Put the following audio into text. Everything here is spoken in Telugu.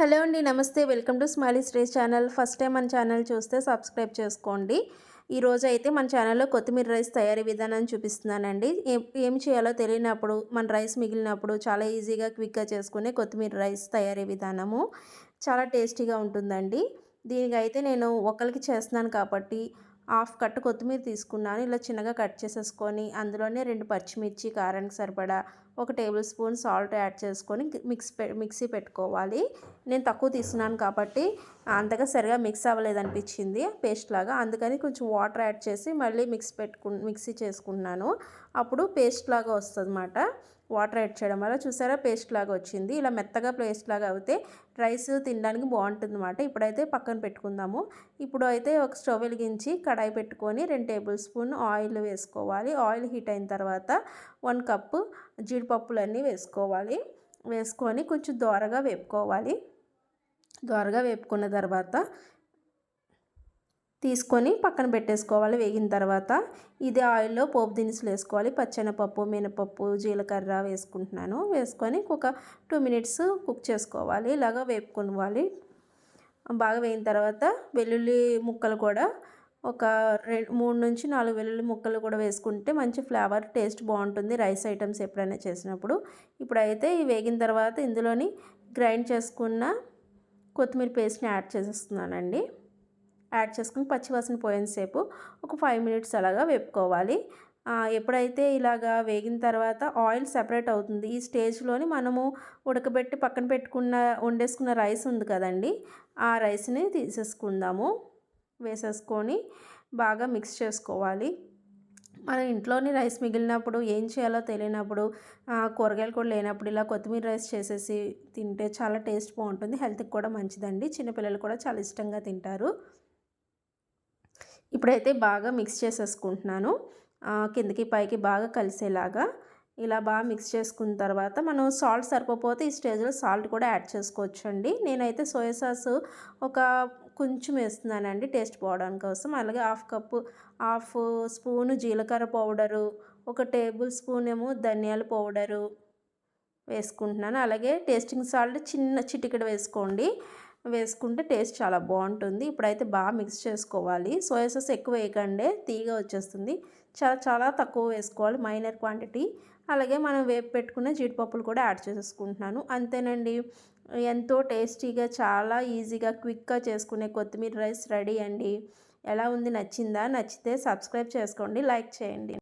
హలో అండి నమస్తే. Welcome to smiley Shresh channel. First time మన ఛానల్ చూస్తే సబ్స్క్రైబ్ చేసుకోండి. ఈరోజు అయితే మన ఛానల్లో కొత్తిమీర రైస్ తయారీ విధానం చూపిస్తున్నానండి. ఏం చేయాలో తెలియనప్పుడు మన రైస్ మిగిలినప్పుడు చాలా ఈజీగా క్విక్గా చేసుకునే కొత్తిమీర రైస్ తయారీ విధానము చాలా టేస్టీగా ఉంటుందండి. దీనికైతే నేను ఒకరికి చేస్తున్నాను కాబట్టి హాఫ్ కట్ కొత్తిమీర తీసుకున్నాను. ఇలా చిన్నగా కట్ చేసేసుకొని అందులోనే రెండు పచ్చిమిర్చి కారానికి సరిపడా ఒక టేబుల్ స్పూన్ సాల్ట్ యాడ్ చేసుకొని మిక్స్ మిక్సీ పెట్టుకోవాలి. నేను తక్కువ తీసుకున్నాను కాబట్టి అంతగా సరిగా మిక్స్ అవ్వలేదు అనిపించింది పేస్ట్ లాగా. అందుకని కొంచెం వాటర్ యాడ్ చేసి మళ్ళీ మిక్స్ పెట్టుకు మిక్సీ చేసుకున్నాను. అప్పుడు పేస్ట్ లాగా వస్తుంది వాటర్ యాడ్ చేయడం వల్ల చూసారా పేస్ట్ లాగా వచ్చింది. ఇలా మెత్తగా పేస్ట్ లాగా అయితే రైస్ తినడానికి బాగుంటుంది అనమాట ఇప్పుడైతే పక్కన పెట్టుకుందాము. ఇప్పుడు అయితే ఒక స్టవ్ వెలిగించి కడాయి పెట్టుకొని రెండు టేబుల్ స్పూన్ ఆయిల్ వేసుకోవాలి. ఆయిల్ హీట్ అయిన తర్వాత వన్ కప్పు జీడిపప్పులన్నీ వేసుకోవాలి. వేసుకొని కొంచెం దోరగా వేపుకోవాలి. దోరగా వేపుకున్న తర్వాత తీసుకొని పక్కన పెట్టేసుకోవాలి. వేగిన తర్వాత ఇదే ఆయిల్లో పోపు దినుసులు వేసుకోవాలి. పచ్చెనపప్పు మినపప్పు జీలకర్ర వేసుకుంటున్నాను. వేసుకొని ఒక టూ మినిట్స్ కుక్ చేసుకోవాలి. ఇలాగా వేపుకోవాలి. బాగా వేగిన తర్వాత వెల్లుల్లి ముక్కలు కూడా ఒక రెండు మూడు నుంచి నాలుగు వెల్లుల్లి ముక్కలు కూడా వేసుకుంటే మంచి ఫ్లేవర్ టేస్ట్ బాగుంటుంది. రైస్ ఐటమ్స్ ఎప్పుడైనా చేసినప్పుడు. ఇప్పుడైతే ఈ వేగిన తర్వాత ఇందులోని గ్రైండ్ చేసుకున్న కొత్తిమీర పేస్ట్ని యాడ్ చేసేస్తున్నానండి. యాడ్ చేసుకుని పచ్చివాసన పోయేంతసేపు ఒక ఫైవ్ మినిట్స్ అలాగా వేపుకోవాలి. ఎప్పుడైతే ఇలాగా వేగిన తర్వాత ఆయిల్ సెపరేట్ అవుతుంది ఈ స్టేజ్లోని మనము ఉడకబెట్టి పక్కన పెట్టుకున్న వండేసుకున్న రైస్ ఉంది కదండి ఆ రైస్ని తీసేసుకుందాము. వేసేసుకొని బాగా మిక్స్ చేసుకోవాలి. మన ఇంట్లోని రైస్ మిగిలినప్పుడు ఏం చేయాలో తెలియనప్పుడు కూరగాయలు కూడా లేనప్పుడు ఇలా కొత్తిమీర రైస్ చేసేసి తింటే చాలా టేస్ట్ బాగుంటుంది హెల్త్కి కూడా మంచిదండి. చిన్నపిల్లలు కూడా చాలా ఇష్టంగా తింటారు. ఇప్పుడైతే బాగా మిక్స్ చేసేసుకుంటున్నాను. కిందకి పైకి బాగా కలిసేలాగా ఇలా బాగా మిక్స్ చేసుకున్న తర్వాత మనం సాల్ట్ సరిపోతే ఈ స్టేజ్లో సాల్ట్ కూడా యాడ్ చేసుకోవచ్చు అండి నేనైతే సోయా సాస్ ఒక కొంచెం వేస్తున్నానండి టేస్ట్ పోవడం కోసం. అలాగే హాఫ్ కప్పు హాఫ్ స్పూను జీలకర్ర పౌడరు ఒక టేబుల్ స్పూన్ ఏమో ధనియాల పౌడరు వేసుకుంటున్నాను. అలాగే టేస్టింగ్ సాల్ట్ చిన్న చిటికెడ వేసుకోండి. వేసుకుంటే టేస్ట్ చాలా బాగుంటుంది. ఇప్పుడైతే బాగా మిక్స్ చేసుకోవాలి. సోయా సాస్ ఎక్కువ వేయకండి తీగ వచ్చేస్తుంది. చాలా చాలా తక్కువ వేసుకోవాలి. Minor quantity. అలాగే మనం వేపు పెట్టుకున్న జీడిపప్పులు కూడా యాడ్ చేసేసుకుంటున్నాను. అంతేనండి. ఎంతో టేస్టీగా చాలా ఈజీగా క్విక్గా చేసుకునే కొత్తిమీర రైస్ రెడీ అండి. ఎలా ఉంది? నచ్చిందా? నచ్చితే సబ్స్క్రైబ్ చేసుకోండి. లైక్ చేయండి.